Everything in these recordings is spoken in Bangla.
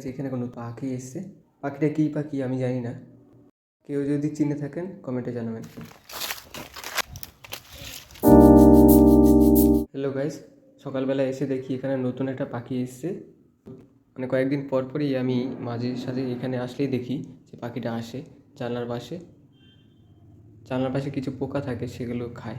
গাইজ এখানে কোনো পাখি এসছে, পাখিটা কী পাখি আমি জানি না। কেউ যদি চিনে থাকেন কমেন্টে জানাবেন। হ্যালো গাইজ সকালবেলা এসে দেখি এখানে নতুন একটা পাখি এসছে। মানে কয়েকদিন পর পরই আমি মাঝে সাঝে এখানে আসলেই দেখি যে পাখিটা আসে, জানলার পাশে। জানলার পাশে কিছু পোকা থাকে, সেগুলো খায়।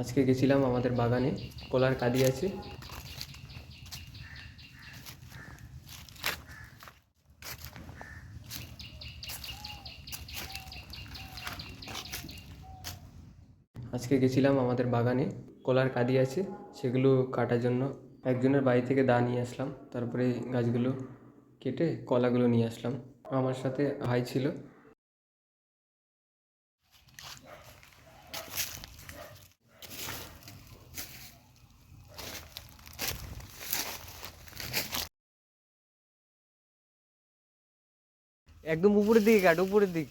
আজকে গেছিলাম আমাদের বাগানে কলার কাদি আছে। আজকে গেছিলাম আমাদের বাগানে কলার কাদি আছে, সেগুলো কাটার জন্য। একজনের বাড়ি থেকে দা নিয়ে আসলাম, তারপরে গাছগুলো কেটে কলাগুলো নিয়ে আসলাম। আমার সাথে ভাই ছিল একদম উপরের দিকে কাট উপরের দিক।